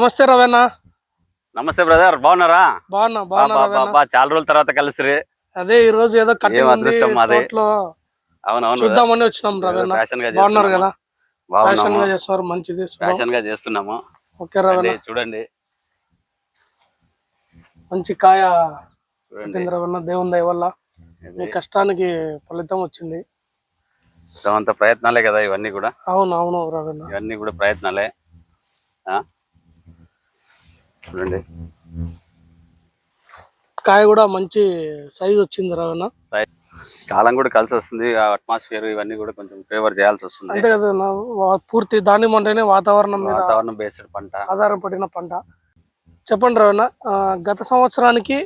నమస్తే రవణ నమస్తే బ్రదర్ బాగున్నారా? బాగున్నా బాగున్నా చాలా రోజుల తర్వాత కలిసి అదే ఈ రోజు ఏదో అదృష్టం మాది. అవునవును చూద్దామని వచ్చినాం రవణ బాగున్నారు. కదా? ఫ్యాషన్గా చేస్తారు మంచిది. ఫ్యాషన్గా చేస్తున్నాము. ఓకే రవణ చూడండి. మంచి కాయ రవణ దేవుని దయ వల్ల. మీ కష్టానికి ఫలితం వచ్చింది. అంత ప్రయత్నాలే కదా ఇవన్నీ కూడా? అవును అవును రవణ ఇవన్నీ కూడా ప్రయత్నాలే. ఆ? చూడండి. కాయ కూడా మంచి సైజ్ వచ్చింది రవణ కాలం కూడా కలిసి వస్తుంది ఆ అట్మాస్ఫియర్ ఇవన్నీ కూడా కొంచెం ఫేవర్ చేయాల్సి వస్తుంది. అంతే కదా పూర్తి దానిమ్మ అంటేనే వాతావరణం మీద వాతావరణం బేస్డ్ పంట. ఆధారపడిన పంట. చెప్పండి రవణ గత సంవత్సరానికి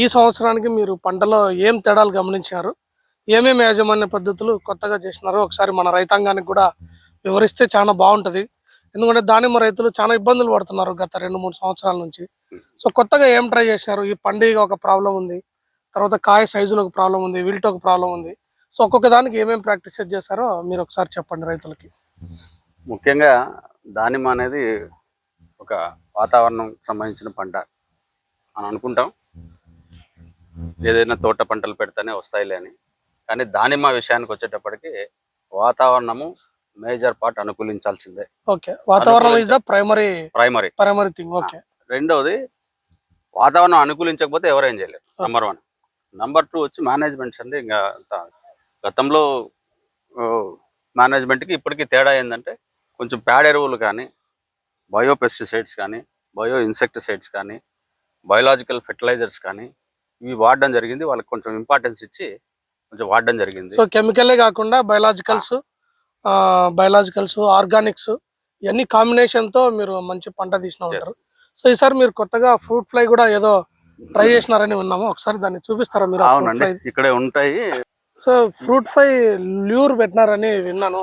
ఈ సంవత్సరానికి మీరు పంటలో ఏం తేడాలు గమనించారు? ఏమేమి యాజమాన్య పద్ధతులు కొత్తగా చేసినారో ఒకసారి మన రైతాంగానికి కూడా వివరిస్తే చాలా బాగుంటది. ఎందుకంటే దానిమ్మ రైతులు చాలా ఇబ్బందులు పడుతున్నారు గత రెండు మూడు సంవత్సరాల నుంచి. సో కొత్తగా ఏం ట్రై చేశారు? ఈ పండుగ ఒక ప్రాబ్లం ఉంది. తర్వాత కాయ సైజులో ఒక ప్రాబ్లం ఉంది. విల్ట్ ఒక ప్రాబ్లం ఉంది. సో ఒక్కొక్క దానికి ఏమేమి ప్రాక్టీస్ చేశారో మీరు ఒకసారి చెప్పండి రైతులకి. ముఖ్యంగా దానిమ్మ అనేది ఒక వాతావరణం సంబంధించిన పంట అని అనుకుంటాం. ఏదైనా తోట పంటలు పెడితేనే వస్తాయిలే అని. కానీ దానిమ్మ విషయానికి వచ్చేటప్పటికి వాతావరణము మేజర్ పార్ట్ అనుకూలించాల్సిందే. ఓకే. వాతావరణం is the primary primary primary thing okay. రెండవది వాతావరణం అనుకూలించకపోతే ఎవరేం చేయలేరు. నెంబర్ వన్ నెంబర్ టూ వచ్చి మేనేజ్మెంట్స్ అండి ఇంకా గతంలో మేనేజ్మెంట్కి ఇప్పటికీ తేడా ఏంటంటే కొంచెం పేడ ఎరువులు కానీ బయో పెస్టిసైడ్స్ కానీ బయో ఇన్సెక్టిసైడ్స్ కానీ బయోలాజికల్ ఫెర్టిలైజర్స్ కానీ ఇవి వాడడం జరిగింది. వాళ్ళకి కొంచెం ఇంపార్టెన్స్ ఇచ్చి కొంచెం వాడడం జరిగింది. సో కెమికలే కాకుండా బయలాజికల్స్ బయలాజికల్స్ ఆర్గానిక్స్ ఇవన్నీ కాంబినేషన్తో మీరు మంచి పంట తీసిన ఉంటారు. సో ఈసారి మీరు కొత్తగా ఫ్రూట్ ఫ్లై కూడా ఏదో ట్రై చేసినారని విన్నాము ఒకసారి దాన్ని చూపిస్తారా మీరు? ఇక్కడే ఉంటాయి. సో ఫ్రూట్ ఫ్లై ల్యూర్ పెట్టినారని విన్నాను.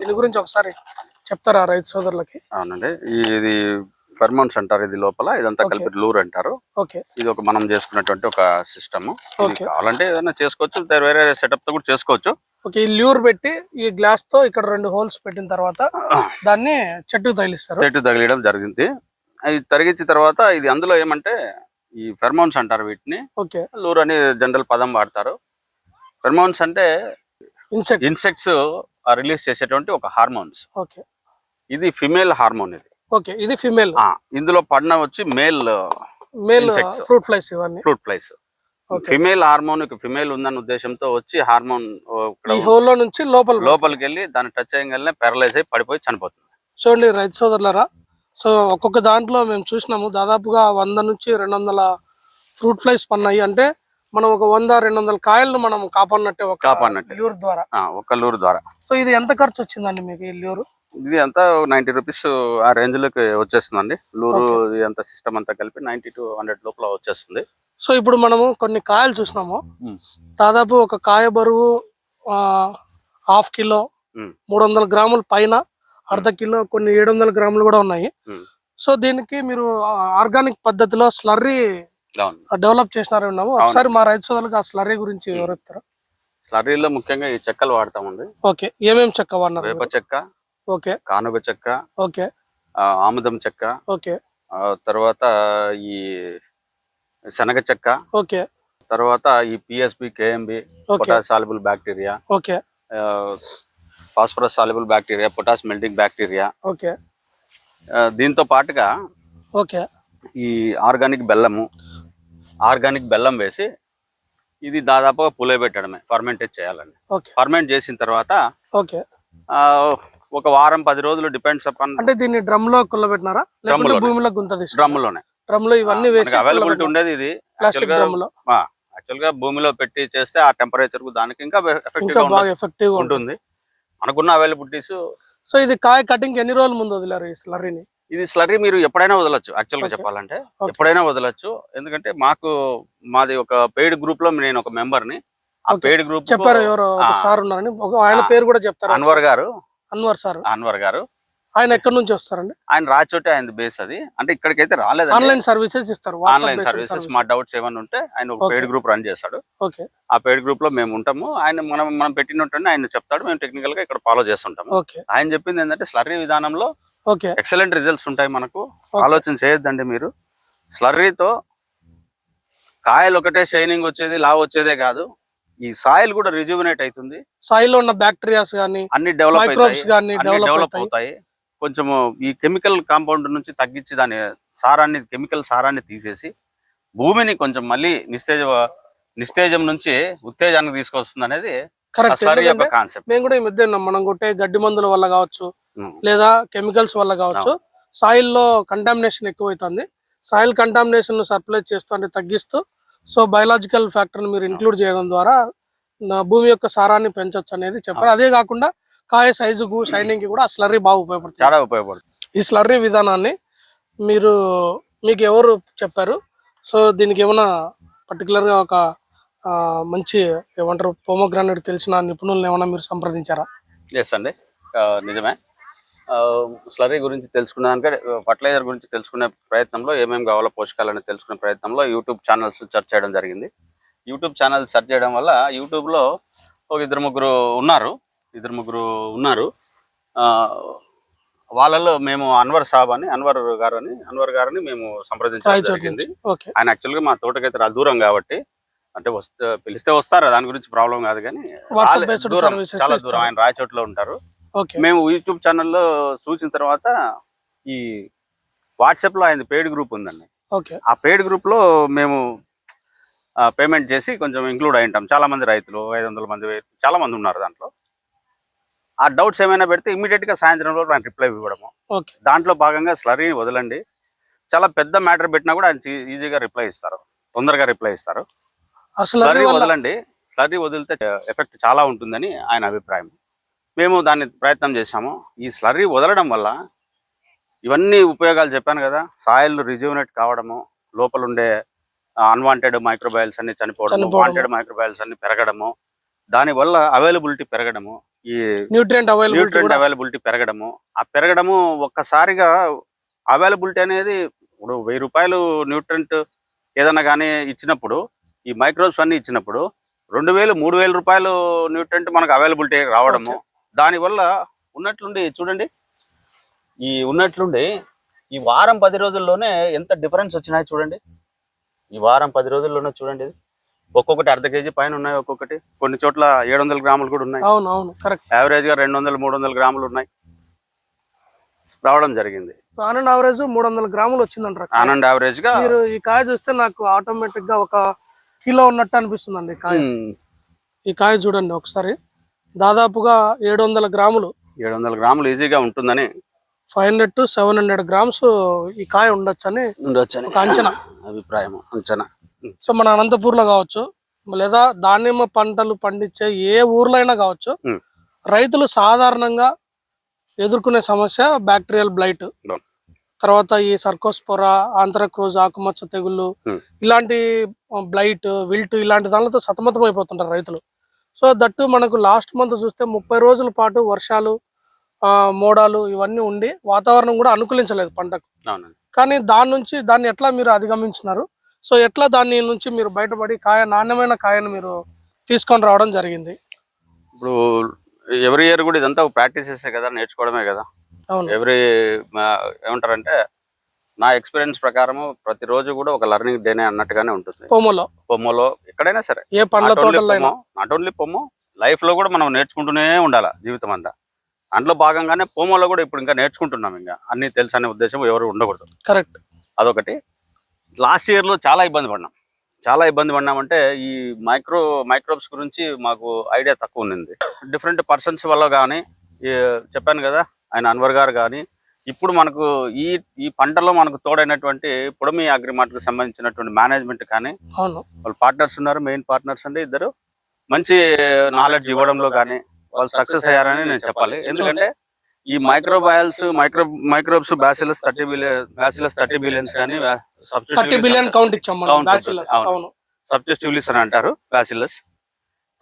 దీని గురించి ఒకసారి చెప్తారా రైతు సోదరులకి? అవునండి. ఇది ఫెర్మోన్స్ అంటారు ఇది లోపల ఇదంతా. కలిపి లూర్ అంటారు. ఇది ఒక మనం చేసుకున్నటువంటి ఒక సిస్టమ్. కావాలంటే ఏదైనా చేసుకోవచ్చు వేరే సెటప్తో కూడా చేసుకోవచ్చు. ఓకే ఈ ల్యూర్ పెట్టి ఈ గ్లాస్తో ఇక్కడ రెండు హోల్స్ పెట్టిన తర్వాత దాన్ని చెట్టుకు తగిలిస్తారు. చెట్టు తగిలియడం జరిగింది. అది తరిగించిన తర్వాత ఇది అందులో ఏమంటే ఈ ఫెర్మోన్స్ అంటారు వీటిని. ఓకే. లూర్ అని జనరల్ పదం వాడతారు. ఫెర్మోన్స్ అంటే ఇన్సెక్ట్ ఇన్సెక్ట్స్ రిలీజ్ చేసేటువంటి ఒక హార్మోన్స్ ఓకే. ఇది ఫిమేల్ హార్మోన్ ఇది. ఓకే ఇది ఫిమేల్ ఇందులో పడిన వచ్చి మేల్ మేల్. ఫ్రూట్ ఫ్లైస్ ఇవన్నీ. Fruit flies. Female hormone female ఉందన్న ఉద్దేశంతో వచ్చి హార్మోన్ ఈ హోల్లో నుంచి లోపల లోపలికి వెళ్ళి దాన్ని టచ్ చేయగలనే పారలైజ్ అయి పడిపోయి చనిపోతుంది. చూడండి రైతు సోదరులారా సో ఒక్కొక్క దాంట్లో మేము చూసినాము దాదాపుగా వంద నుంచి రెండు వందల ఫ్రూట్ ఫ్లైస్ పన్నాయి. అంటే మనం ఒక వంద రెండు వందల కాయలను మనం కాపాడినట్టే ఒక కాపాడినట్టే. ల్యూర్ ద్వారా. ఆ, ఒక్క లూరు ద్వారా. సో ఇది ఎంత ఖర్చు వచ్చిందండి మీకు ఈ ల్యూర్ ఇది అంతా నైన్టీ రూపీస్ ఆ రేంజ్లోకి వచ్చేస్తుందండి. లూరు అంతా సిస్టమ్ అంతా కలిపి నైన్టీ టు హండ్రెడ్ లోపల వచ్చేస్తుంది. సో ఇప్పుడు మనము కొన్ని కాయలు చూసినాము. దాదాపు ఒక కాయ బరువు ఆ, హాఫ్ కిలో. మూడు వందల గ్రాముల పైన అర్ధ కిలో కొన్ని ఏడు వందల గ్రాములు కూడా ఉన్నాయి. సో దీనికి మీరు ఆర్గానిక్ పద్ధతిలో స్లర్రీ డెవలప్ చేసినారు ఉన్నాము ఒకసారి మా రైతు సోదరులకు ఆ స్లర్రీ గురించి వివరిస్తారా? స్లర్రీలో ముఖ్యంగా ఈ చెక్కలు వాడతామండి. ఓకే. ఏమేం చెక్క వాడినారు వేప? చెక్క ఓకే. కానుగ చెక్క ఓకే. ఆముదం చెక్క ఓకే. తర్వాత ఈ శనగ చెక్క ఓకే. తర్వాత ఈ PSB KMB potash soluble bacteria okay. Phosphorus soluble bacteria potash melting bacteria. Okay. దీంతో పాటుగా ఓకే. ఈ ఆర్గానిక్ బెల్లము ఆర్గానిక్ బెల్లం వేసి ఇది దాదాపుగా పులయబెట్టడమే ఫర్మెంటేట్ చేయాలండి. ఓకే. ఫర్మెంట్ చేసిన తర్వాత ఓకే. ఒక వారం పది రోజులు డిపెండ్స్ అపాన్ అంటే దీన్ని డ్రమ్లో కుల్లబెట్టినారా? డ్రమ్ములోనే. భూమిలో గుంత తీసు డ్రమ్ములోనే డ్రమ్లో ఇవన్నీ వేసి అవైలబిలిటీ ఉండేది ఇది. ప్లాస్టిక్ డ్రమ్లో. యాక్చువల్గా భూమిలో పెట్టి చేస్తే ఆ టెంపరేచర్కు దానికి ఇంకా ఎఫెక్టివ్ ఉంటుంది. మనకున్న అవైలబిలిటీస్ సో ఇది కాయ కటింగ్ ఎన్ని రోజుల ముందు వదిలారు ఈ స్లర్రీని ఇది స్లర్రీ మీరు ఎప్పుడైనా వదలొచ్చు యాక్చువల్గా. చెప్పాలంటే. ఎప్పుడైనా వదలొచ్చు. ఎందుకంటే మాకు మాది ఒక పెయిడ్ గ్రూప్లో నేను ఒక మెంబర్ని. ఆ. పెయిడ్ గ్రూప్ చెప్పారు ఎవరు. సార్ ఉన్నారని. ఆయన. పేరు కూడా చెప్తారు? అన్వర్ గారు. అన్వర్ సార్. అన్వర్ గారు. ఆయన ఎక్కడి నుంచి వస్తారండి? ఆయన రాచోటే ఆయన బేస్ అది. అంటే ఇక్కడికైతే రాలేదండి. ఆన్లైన్ సర్వీసెస్ ఇస్తారు ఆన్లైన్ సర్వీసెస్ మా డౌట్స్ ఏమైనా ఉంటే ఆయన ఒక. పెయిడ్ గ్రూప్ రన్ చేస్తాడు. ఓకే ఆ పెయిడ్ గ్రూప్లో మేము ఉంటాము. ఆయన మనం మనం పెట్టినట్టు ఆయన చెప్తాడు. మేము టెక్నికల్గా ఇక్కడ ఫాలో చేస్తుంటాము. ఓకే ఆయన చెప్పింది ఏంటంటే స్లర్రీ విధానంలో ఓకే ఎక్సలెంట్ రిజల్ట్స్ ఉంటాయి మనకు. ఆలోచన చేయొద్దండి మీరు. స్లర్రీతో కాయలు ఒకటే షైనింగ్ వచ్చేది లావ్ వచ్చేదే కాదు. ఈ సాయిల్ కూడా రిజ్యూమినేట్ అవుతుంది. సాయిల్లో ఉన్న బ్యాక్టీరియాస్ కానీ అన్ని డెవలప్ డెవలప్ అవుతాయి. కొంచెము ఈ కెమికల్ కాంపౌండ్ నుంచి తగ్గించి దాని సారాన్ని కెమికల్ సారాన్ని తీసేసి భూమిని కొంచెం మళ్ళీ నిస్తేజ నిస్తేజం నుంచి ఉత్తేజానికి తీసుకొస్తుంది అనేది మేము కూడా ఈ మధ్య. మనం కొట్టే గడ్డి మందుల వల్ల కావచ్చు లేదా కెమికల్స్ వల్ల కావచ్చు సాయిల్లో కంటామినేషన్ ఎక్కువైతుంది. సాయిల్ కంటామినేషన్ సర్ప్లై చేస్తూ అంటే తగ్గిస్తూ సో బయలాజికల్ ఫ్యాక్టర్ మీరు ఇంక్లూడ్ చేయడం ద్వారా నా భూమి యొక్క సారాన్ని పెంచొచ్చు అనేది చెప్పారు. అదే కాకుండా కాయ సైజుకు షైనింగ్కి కూడా స్లర్రీ బాగా ఉపయోగపడుతుంది. చాలా ఉపయోగపడుతుంది. ఈ స్లర్రీ విధానాన్ని మీరు మీకు ఎవరు చెప్పారు? సో దీనికి ఏమైనా పర్టికులర్గా ఒక మంచి ఏమంటారు పోమోగ్రానైట్ తెలిసిన నిపుణులను ఏమైనా మీరు సంప్రదించారా? ఎస్ అండి. నిజమే. స్లరీ గురించి తెలుసుకున్నాక ఫర్టిలైజర్ గురించి తెలుసుకునే ప్రయత్నంలో ఏమేమి కావాలో పోషకాలని తెలుసుకునే ప్రయత్నంలో యూట్యూబ్ ఛానల్స్ సెర్చ్ చేయడం జరిగింది. యూట్యూబ్ ఛానల్ సెర్చ్ చేయడం వల్ల యూట్యూబ్లో ఒక ఇద్దరు ముగ్గురు ఉన్నారు ఇద్దరు ముగ్గురు ఉన్నారు. ఆ, వాళ్ళలో మేము అన్వర్ సాబ్ అని అన్వర్ గారు అని అన్వర్ గారిని మేము సంప్రదించడం జరిగింది. ఆయన యాక్చువల్గా మా తోటకైతే రా దూరం కాబట్టి అంటే వస్తే పిలిస్తే వస్తారు దాని గురించి ప్రాబ్లం కాదు కానీ దూరం, చాలా దూరం ఆయన రాయచోట్లో ఉంటారు. మేము యూట్యూబ్ ఛానల్లో సూచిన తర్వాత ఈ వాట్సాప్లో ఆయన పెయిడ్ గ్రూప్ ఉందండి. ఓకే. ఆ పెయిడ్ గ్రూప్లో మేము పేమెంట్ చేసి కొంచెం ఇంక్లూడ్ అయి ఉంటాం. చాలా మంది రైతులు ఐదు వందల మంది చాలా మంది ఉన్నారు దాంట్లో. ఆ డౌట్స్ ఏమైనా పెడితే ఇమీడియట్గా సాయంత్రం లోపు ఆయన రిప్లై ఇవ్వడము. ఓకే. దాంట్లో భాగంగా స్లరీని వదలండి. చాలా పెద్ద మ్యాటర్ పెట్టినా కూడా ఆయన ఈజీగా రిప్లై ఇస్తారు. తొందరగా రిప్లై ఇస్తారు. స్లరీ వదలండి. స్లరీ వదిలితే ఎఫెక్ట్ చాలా ఉంటుందని ఆయన అభిప్రాయం. మేము దాన్ని ప్రయత్నం చేశాము. ఈ స్లరీ వదలడం వల్ల ఇవన్నీ ఉపయోగాలు చెప్పాను కదా సాయిల్ రిజ్యూనేట్ కావడము లోపల ఉండే అన్వాంటెడ్ మైక్రోబయల్స్ అన్ని చనిపోవడము. వాంటెడ్ మైక్రోబయల్స్ అన్ని పెరగడము దానివల్ల అవైలబిలిటీ పెరగడము ఈ న్యూట్రియంట్ న్యూట్రియంట్ కూడా అవైలబిలిటీ పెరగడము. ఆ పెరగడము ఒక్కసారిగా అవైలబిలిటీ అనేది ఇప్పుడు వెయ్యి రూపాయలు న్యూట్రియంట్ ఏదైనా కానీ ఇచ్చినప్పుడు ఈ మైక్రోబ్స్ అన్ని ఇచ్చినప్పుడు రెండు వేలు మూడు వేల రూపాయలు న్యూట్రియంట్ మనకు అవైలబిలిటీ రావడము. దానివల్ల ఉన్నట్లుండి చూడండి. ఈ ఉన్నట్లుండి ఈ వారం పది రోజుల్లోనే ఎంత డిఫరెన్స్ వచ్చినాయి చూడండి. ఈ వారం పది రోజుల్లోనే చూడండి ఇది. ఒక్కొక్కటి అర్ధ కేజీ పైన ఉన్నాయి ఒక్కొక్కటి కొన్ని చోట్ల ఏడు వందల గ్రాములు కూడా ఉన్నాయి. అవును అవును కరెక్ట్ యావరేజ్గా రెండు వందలు మూడు వందల గ్రాములు ఉన్నాయి. రావడం జరిగింది. ఆనండ్ యావరేజ్ మూడు వందల గ్రాములు వచ్చిందంటారు ఆనంద్ యావరేజ్గా మీరు ఈ కాయ చూస్తే నాకు ఆటోమేటిక్గా ఒక కిలో ఉన్నట్టు అనిపిస్తుందండి ఈ కాయ. ఈ కాయ చూడండి ఒకసారి. దాదాపుగా ఏడు వందల గ్రాములు ఏడు వందల గ్రాములు ఈజీగా ఉంటుందని five hundred to seven hundred grams ఈ కాయ ఉండొచ్చని ఉండొచ్చని ఒక అంచనా అభిప్రాయం అంచనా సో మన అనంతపూర్లో కావచ్చు లేదా దానిమ్మ పంటలు పండించే ఏ ఊర్లో అయినా కావచ్చు. రైతులు సాధారణంగా ఎదుర్కొనే సమస్య బ్యాక్టీరియల్ బ్లైట్. తర్వాత ఈ సర్కోస్పోరా ఆంధ్రక్రోజ్ ఆకుమచ్చ తెగుళ్ళు. ఇలాంటి బ్లైట్ విల్ట్ ఇలాంటి దానిలతో సతమతం అయిపోతుంటారు రైతులు సో దట్టు మనకు లాస్ట్ మంత్ చూస్తే ముప్పై రోజుల పాటు వర్షాలు మోడాలు ఇవన్నీ ఉండి వాతావరణం కూడా అనుకూలించలేదు పంటకు. కానీ దాని నుంచి దాన్ని ఎట్లా మీరు అధిగమించినారు? సో ఎట్లా దాని నుంచి మీరు బయటపడి కాయ నాణ్యమైన కాయను మీరు తీసుకొని రావడం జరిగింది? ఇప్పుడు ఎవ్రీ ఇయర్ కూడా ఇదంతా ప్రాక్టీస్ చేసే కదా నేర్చుకోవడమే కదా. అవును. ఎవ్రీ ఏమంటారంటే నా ఎక్స్పీరియన్స్ ప్రకారము ప్రతిరోజు కూడా ఒక లెర్నింగ్ డేనే అన్నట్టుగానే ఉంటుంది. పొమ్మలో పొమ్మలో ఎక్కడైనా సరే. ఏ పండ్ల తోటల్లో అయినా నాట్ ఓన్లీ పొమ్ము లైఫ్లో కూడా మనం నేర్చుకుంటూనే ఉండాలి జీవితం అంతా. దాంట్లో భాగంగానే పోమోలో కూడా ఇప్పుడు ఇంకా నేర్చుకుంటున్నాం ఇంకా. అన్ని తెలుసు అనే ఉద్దేశం ఎవరు ఉండకూడదు. కరెక్ట్ అదొకటి. లాస్ట్ ఇయర్లో చాలా ఇబ్బంది పడినాం చాలా ఇబ్బంది పడినామంటే ఈ మైక్రో మైక్రోబ్స్ గురించి మాకు ఐడియా తక్కువ ఉంది డిఫరెంట్ పర్సన్స్ వల్ల కానీ చెప్పాను కదా ఆయన అన్వర్ గారు కానీ ఇప్పుడు మనకు ఈ ఈ పంటలో మనకు తోడైనటువంటి పొడమి అగ్రిమార్ట్కి సంబంధించినటువంటి మేనేజ్మెంట్ కానీ వాళ్ళు పార్ట్నర్స్ ఉన్నారు మెయిన్ పార్ట్నర్స్ అంటే ఇద్దరు. మంచి నాలెడ్జ్ ఇవ్వడంలో కానీ వాళ్ళు సక్సెస్ అయ్యారని నేను చెప్పాలి. ఎందుకంటే ఈ microbials micro microbes bacillus thirty billion bacillus thirty billions కానీ థర్టీ బిలియన్ కౌంట్ ఇచ్చాం అవును. సబ్జెక్టివ్లిస్ అని అంటారు బ్యాసిలస్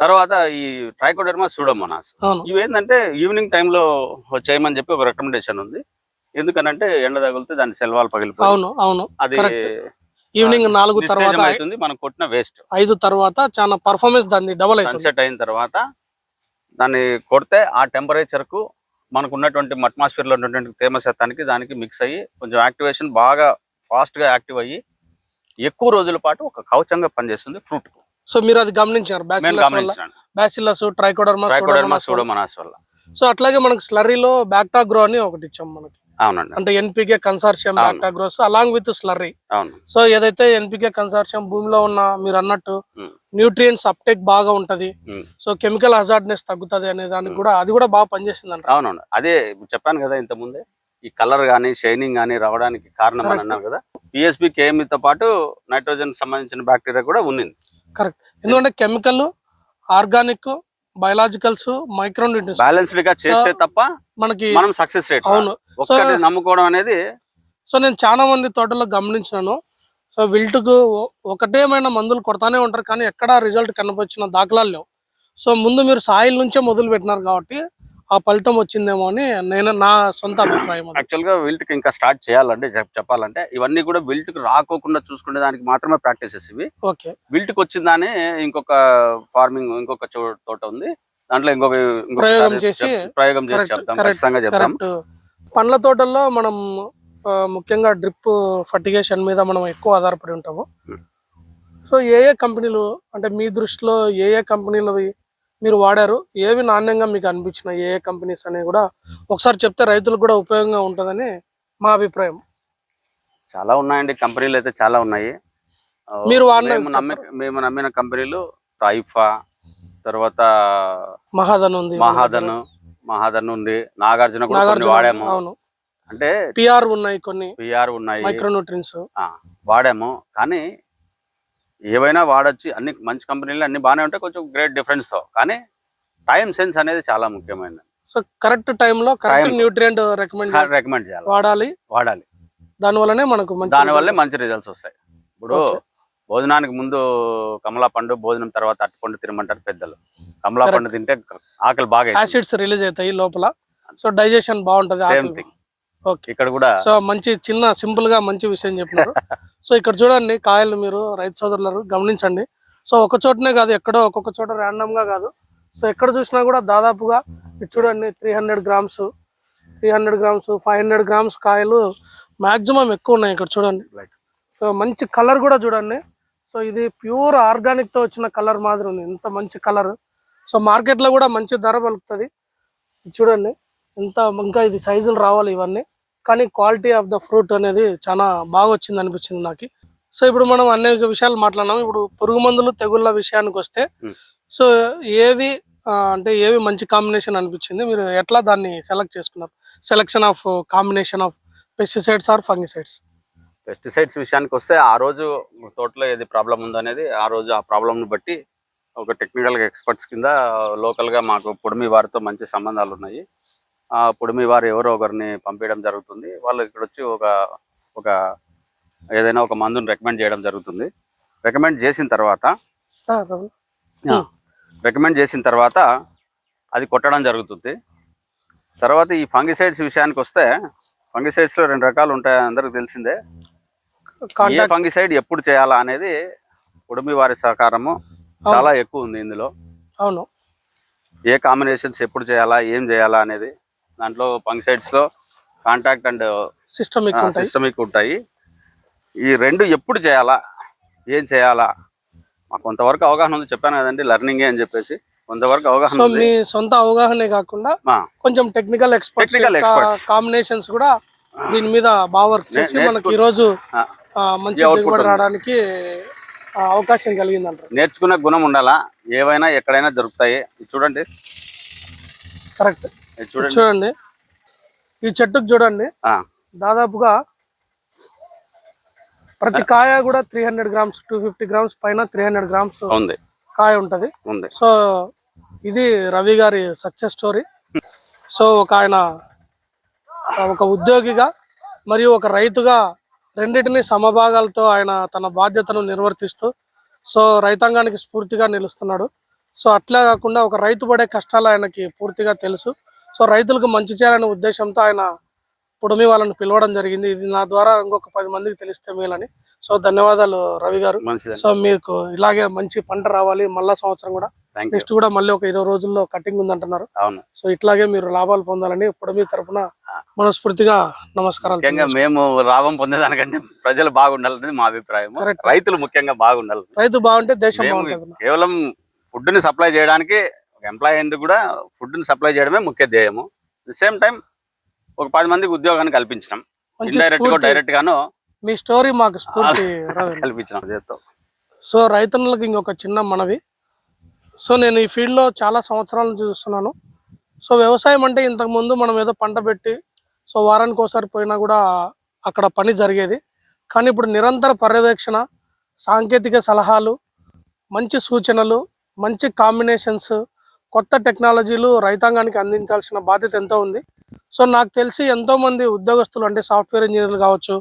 తర్వాత ఈ ట్రైకోడర్మా సూడోమోనాస్ అవును. ఇవి ఏంటంటే ఈవినింగ్ టైంలో చేయమని చెప్పి ఒక రికమెండేషన్ ఉంది. ఎందుకనంటే ఎండ తగిలితే దాని సెల్వాలు పగిలిపోయి అవును అవును. అది. ఈవినింగ్ నాలుగు తర్వాత అవుతుంది మనం కొట్టిన వేస్ట్ ఐదు తర్వాత చాలా పర్ఫార్మెన్స్ దాన్ని డబల్ అవుతుంది. సన్సెట్ అయిన తర్వాత దాన్ని కొడితే ఆ టెంపరేచర్కు మనకు ఉన్నటువంటి అట్మాస్ఫియర్లో ఉన్నటువంటి తేమ శాతానికి దానికి మిక్స్ అయ్యి కొంచెం యాక్టివేషన్ బాగా ఫాస్ట్గా యాక్టివ్ అయ్యి ఎక్కువ రోజుల పాటు ఒక కవచంగా పనిచేస్తుంది ఫ్రూట్కు. సో మీరు అది గమనించారు బ్యాసిల్లస్ వల్ల? గమనించాను బ్యాసిల్లస్ ట్రైకోడర్మా ట్రైకోడర్మా సూడోమోనాస్ వల్ల. సో అట్లాగే మనకి స్లర్రీలో బ్యాక్టా గ్రో అని ఒకటి ఇచ్చాం మనకి. అవునండి. అంటే ఎన్పికే కన్సార్షియం అవును. Bacteria grows along with slurry. అవును. సో ఏదైతే ఎన్పికే కన్సార్షియం భూమిలో ఉన్న మీరు అన్నట్టు ఉమ్. న్యూట్రియంట్స్ అప్టేక్ బాగా ఉంటది. సో కెమికల్ హజార్డ్నెస్ తగ్గుతది అనే దానికి కూడా అది కూడా బాగా పనిచేస్తుంది అంట అవునవును. అదే చెప్పాను కదా ఇంత ముందే ఈ కలర్ కానీ షైనింగ్ కానీ రావడానికి కారణం అని. అన్నాను కదా పిఎస్పి కేఎంతో పాటు నైట్రోజన్ సంబంధించిన బ్యాక్టీరియా కూడా ఉంది కరెక్ట్ ఎందుకంటే కెమికల్ ఆర్గానిక్ బయలాజికల్స్ మైక్రో బ్యాలెన్స్డ్గా చేస్తే తప్ప మనకి మనం సక్సెస్ రేట్ అవును. ఒక్కటి నమ్ముకోవడం అనేది సో నేను చాలా మంది తోటలో గమనించినాను. సో విల్టుకు ఒకటేమైనా మందులు కొడతానే ఉంటారు కానీ ఎక్కడా రిజల్ట్ కనిపించిన దాఖలాలు లేవు. సో ముందు మీరు సాయిల్ నుంచే మొదలు పెట్టినారు కాబట్టి ఆ ఫలితం వచ్చిందేమో అని నేను నా సొంత అభిప్రాయం. యాక్చువల్గా విల్ట్ ఇంకా స్టార్ట్ చేయాలంటే చెప్- చెప్పాలంటే ఇవన్నీ కూడా విల్ట్కి రాకోకుండా చూసుకునే దానికి మాత్రమే ప్రాక్టీసెస్ ఇవి. ఓకే. విల్ట్కి వచ్చిందానే ఇంకొక ఫార్మింగ్ ఇంకొక తోట ఉంది. దాంట్లో ఇంకొక ప్రయోగం చేసి ప్రయోగం చేసి చెప్తాం ఖచ్చితంగా చెప్తాం పండ్ల తోటల్లో మనం ముఖ్యంగా డ్రిప్ ఫర్టిగేషన్ మీద మనం ఎక్కువ ఆధారపడి ఉంటాము. Hmm. సో ఏ ఏ కంపెనీలు అంటే మీ దృష్టిలో ఏ ఏ కంపెనీలు మీరు వాడారు ఏవి నాణ్యంగా మీకు అనిపించినాయి ఏ ఏ కంపెనీస్ అనేవి కూడా ఒకసారి చెప్తే రైతులకు కూడా ఉపయోగంగా ఉంటుందని మా అభిప్రాయం. చాలా ఉన్నాయండి కంపెనీలు అయితే చాలా ఉన్నాయి. మీరు వాడిన మేము నమ్మి మేము నమ్మిన కంపెనీలు తైఫా తర్వాత మహాదన్ ఉంది మహాదన్ మహాదన్ ఉంది నాగార్జున కూడా కొన్ని నాగార్జున వాడాము. అవును. అంటే పిఆర్ ఉన్నాయి కొన్ని పిఆర్ ఉన్నాయి. మైక్రోన్యూట్రియన్స్ ఆ, వాడాము. కానీ ఏవైనా వాడొచ్చు అన్ని మంచి కంపెనీలు అన్ని బాగానే ఉంటాయి కొంచెం గ్రేట్ డిఫరెన్స్తో. కానీ టైం సెన్స్ అనేది చాలా ముఖ్యమైనది. సో కరెక్ట్ టైంలో కరెక్ట్. న్యూట్రియంట్ రికమెండ్ రికమెండ్ చేయాలి. వాడాలి. వాడాలి. దాని వల్లనే మనకు మంచి దాని వల్లే results మంచి రిజల్ట్స్ వస్తాయి. ఇప్పుడు. భోజనానికి ముందు కమలా పండు భోజనం తర్వాత అరటిపండు తినమంటారు పెద్దలు. కమలా పండు తింటే ఆకలి బాగా యాసిడ్స్ రిలీజ్ అవుతాయి లోపల. సో డైజెషన్ బాగుంటది సేమ్. థింగ్ ఇక్కడ కూడా సో మంచి చిన్న సింపుల్గా మంచి విషయం చెప్పినారు. సో ఇక్కడ చూడండి కాయలు మీరు రైతు సోదరులు గమనించండి. సో ఒక చోటనే కాదు ఎక్కడో ఒక్కొక్క చోట ర్యాండమ్గా కాదు. సో ఎక్కడ చూసినా కూడా దాదాపుగా ఇది చూడండి three hundred grams three hundred grams five hundred grams కాయలు మాక్సిమం ఎక్కువ ఉన్నాయి ఇక్కడ చూడండి. సో మంచి కలర్ కూడా చూడండి. సో ఇది ప్యూర్ ఆర్గానిక్తో వచ్చిన కలర్ మాదిరి ఉంది. ఎంత మంచి కలర్ సో మార్కెట్లో కూడా మంచి ధర పలుకుతుంది. చూడండి ఎంత ఇంకా ఇది సైజులు రావాలి ఇవన్నీ. కానీ క్వాలిటీ ఆఫ్ ద ఫ్రూట్ అనేది చాలా బాగా వచ్చింది అనిపించింది నాకు. సో ఇప్పుడు మనం అనేక విషయాలు మాట్లాడినాం. ఇప్పుడు పురుగు మందులు తెగుళ్ళ విషయానికి వస్తే. సో ఏవి అంటే ఏవి మంచి కాంబినేషన్ అనిపించింది? మీరు ఎట్లా దాన్ని సెలెక్ట్ చేసుకున్నారు? Selection of combination of pesticides or fungicides? Pesticides విషయానికి వస్తే ఆ రోజు తోటలో ఏది ప్రాబ్లం ఉందో అనేది ఆ రోజు ఆ ప్రాబ్లమ్ని బట్టి ఒక టెక్నికల్ ఎక్స్పర్ట్స్ కింద local గా మాకు పొడిమి వారితో మంచి సంబంధాలు ఉన్నాయి పొడిమి వారు ఎవరో ఒకరిని పంపించడం జరుగుతుంది. వాళ్ళు ఇక్కడ వచ్చి ఒక ఒక ఏదైనా ఒక మందుని రికమెండ్ చేయడం జరుగుతుంది. రికమెండ్ చేసిన తర్వాత రికమెండ్ చేసిన తర్వాత అది కొట్టడం జరుగుతుంది. తర్వాత ఈ ఫంగిసైడ్స్ విషయానికి వస్తే ఫంగిసైడ్స్లో రెండు రకాలు ఉంటాయి అందరికి తెలిసిందే. ఏ ఫంగిసైడ్ ఎప్పుడు చేయాలా అనేది ఉడిమి వారి సహకారము చాలా ఎక్కువ ఉంది ఇందులో. అవును. ఏ కాంబినేషన్స్ ఎప్పుడు చేయాలా ఏం చేయాలా అనేది దాంట్లో ఫంగిసైడ్స్లో కాంటాక్ట్ అండ్ సిస్టమిక్ ఉంటాయి సిస్టమిక్ ఉంటాయి ఈ రెండు ఎప్పుడు చేయాలా? ఏం చేయాలా? మాకు కొంతవరకు అవగాహన ఉంది. చెప్పాను కదండి లర్నింగ్ అని చెప్పేసి. కొంతవరకు అవగాహన మీ సొంత అవగాహనే కాకుండా కొంచెం technical experts Technical experts. Combinations కూడా దీని మీద బాగా వర్క్ చేసి మనకి ఈ రోజు ఆ, ఆ, మంచి దిగుబడి. రావడానికి అవకాశం కలిగింది అంటారు నేర్చుకునే గుణం ఉండాలా? ఏవైనా ఎక్కడైనా దొరుకుతాయి. చూడండి. కరెక్ట్ చూడండి. ఈ చెట్టుకు చూడండి. దాదాపుగా ప్రతి కాయ కూడా three hundred grams two fifty grams పైన త్రీ హండ్రెడ్ గ్రామ్స్ ఉంది. కాయ ఉంటది. ఉంది. సో ఇది రవి గారి సక్సెస్ స్టోరీ సో ఒక ఆయన ఒక ఉద్యోగిగా మరియు ఒక రైతుగా రెండింటిని సమభాగాలతో ఆయన తన బాధ్యతను నిర్వర్తిస్తూ సో రైతాంగానికి స్ఫూర్తిగా నిలుస్తున్నాడు. సో అట్లా కాకుండా ఒక రైతు పడే కష్టాలు ఆయనకి పూర్తిగా తెలుసు. సో రైతులకు మంచి చేయాలనే ఉద్దేశంతో ఆయన పుడమి వాళ్ళని పిలవడం జరిగింది. ఇది నా ద్వారా ఇంకొక పది మందికి తెలిస్తే మేలని. సో ధన్యవాదాలు రవి గారు. సో మీకు ఇలాగే మంచి పంట రావాలి మళ్ళా సంవత్సరం కూడా. నెక్స్ట్ కూడా మళ్ళీ ఒక ఇరవై రోజుల్లో కటింగ్ ఉందంటున్నారు. అవును. సో ఇట్లాగే మీరు లాభాలు పొందాలని ఇప్పుడు మీ తరపున మనస్ఫూర్తిగా నమస్కారాలు మేము లాభం పొందేదానికంటే ప్రజలు బాగుండాలనేది మా అభిప్రాయం. రైతులు ముఖ్యంగా బాగుండాలి. రైతు బాగుంటే దేశం కేవలం ఫుడ్ని సప్లై చేయడానికి ఒక ఎంప్లాయీ అండ్ కూడా ఫుడ్ని సప్లై చేయడమే ముఖ్య ధ్యేయము. ది సేమ్ టైం ఒక పది మందికి ఉద్యోగాన్ని కల్పించినాం మంచి ఇండైరెక్ట్గా. డైరెక్ట్ గాను మీ స్టోరీ మాకు కల్పించినాం చేత్తో సో రైతన్నులకు ఇంకొక చిన్న మనవి. సో నేను ఈ ఫీల్డ్లో చాలా సంవత్సరాల చూస్తున్నాను. సో వ్యవసాయం అంటే ఇంతకుముందు మనం ఏదో పంట పెట్టి సో వారానికి ఒకసారి పోయినా కూడా అక్కడ పని జరిగేది. కానీ ఇప్పుడు నిరంతర పర్యవేక్షణ సాంకేతిక సలహాలు మంచి సూచనలు మంచి కాంబినేషన్స్ కొత్త టెక్నాలజీలు రైతాంగానికి అందించాల్సిన బాధ్యత ఎంతో ఉంది. సో నాకు తెలిసి ఎంతో మంది ఉద్యోగస్తులు అంటే సాఫ్ట్వేర్ ఇంజనీర్లు కావచ్చు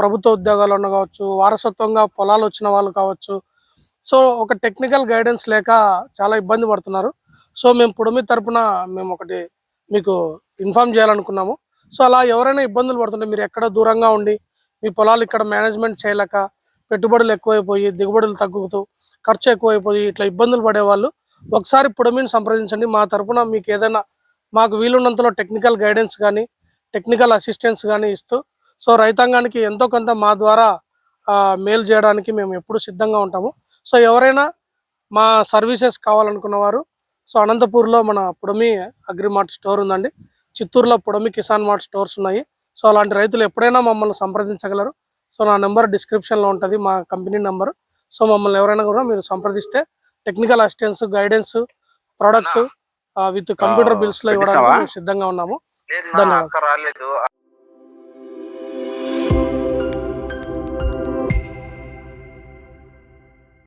ప్రభుత్వ ఉద్యోగాలు ఉన్న కావచ్చు వారసత్వంగా పొలాలు వచ్చిన వాళ్ళు కావచ్చు. సో ఒక టెక్నికల్ గైడెన్స్ లేక చాలా ఇబ్బంది పడుతున్నారు. సో మేము పుడమి తరపున మేము ఒకటి మీకు ఇన్ఫామ్ చేయాలనుకున్నాము. సో అలా ఎవరైనా ఇబ్బందులు పడుతుంటే మీరు ఎక్కడ దూరంగా ఉండి మీ పొలాలు ఇక్కడ మేనేజ్మెంట్ చేయలేక పెట్టుబడులు ఎక్కువైపోయి దిగుబడులు తగ్గుతూ ఖర్చు ఎక్కువైపోయి ఇట్లా ఇబ్బందులు పడేవాళ్ళు ఒకసారి పుడమిని సంప్రదించండి. మా తరపున మీకు ఏదైనా మాకు వీలున్నంతలో టెక్నికల్ గైడెన్స్ కానీ టెక్నికల్ అసిస్టెన్స్ కానీ ఇస్తూ సో రైతాంగానికి ఎంతో కొంత మా ద్వారా మేలు చేయడానికి మేము ఎప్పుడు సిద్ధంగా ఉంటాము. సో ఎవరైనా మా సర్వీసెస్ కావాలనుకున్న వారు సో అనంతపూర్లో మన పుడమి అగ్రిమార్ట్ స్టోర్ ఉందండి. చిత్తూరులో పుడమి కిసాన్ మార్ట్ స్టోర్స్ ఉన్నాయి. సో అలాంటి రైతులు ఎప్పుడైనా మమ్మల్ని సంప్రదించగలరు. సో నా నెంబర్ డిస్క్రిప్షన్లో ఉంటుంది మా కంపెనీ నెంబర్. సో మమ్మల్ని ఎవరైనా కూడా మీరు సంప్రదిస్తే technical assistance guidance product with computer బిల్స్లో ఇవ్వడానికి సిద్ధంగా ఉన్నాము. ధన్యవాదాలు. రాలేదు.